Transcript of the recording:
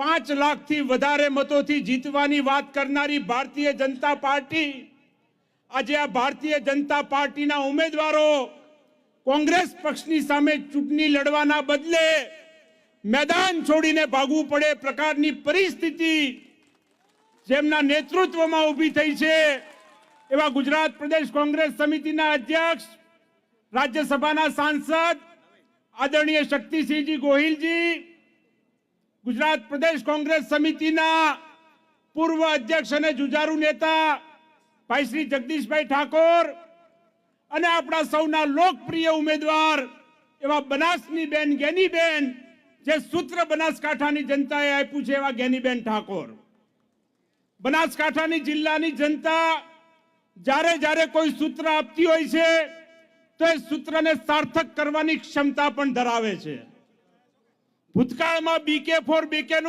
પાંચ લાખથી વધારે મતોથી જીતવાની વાત કરનારી ભારતીય જનતા પાર્ટી, આજે આ ભારતીય જનતા પાર્ટીના ઉમેદવારો કોંગ્રેસ પક્ષની સામે ચૂંટણી લડવાના બદલે મેદાન છોડીને ભાગવું પડે પ્રકારની પરિસ્થિતિ જેમના નેતૃત્વમાં ઊભી થઈ છે. એવા ગુજરાત પ્રદેશ કોંગ્રેસ સમિતિના અધ્યક્ષ, રાજ્યસભાના સાંસદ, આદરણીય શક્તિસિંહજી ગોહિલજી ગુજરાત પ્રદેશ કોંગ્રેસ સમિતિના પૂર્વ અધ્યક્ષ અને જુજારુ નેતા ભાઈ શ્રી જગદીશભાઈ ઠાકોર અને આપણા સૌના લોકપ્રિય ઉમેદવાર એવા બનાસની બેન ગેનીબેન, જે સૂત્ર બનાસકાંઠાની જનતાએ આપ્યું છે એવા ગેનીબેન ઠાકોર. બનાસકાંઠાની જિલ્લાની જનતા જ્યારે જ્યારે કોઈ સૂત્ર આપતી હોય છે, તો એ સૂત્રને સાર્થક કરવાની ક્ષમતા પણ ધરાવે છે. ભૂતકાળમાં બીકે ફોર બીકે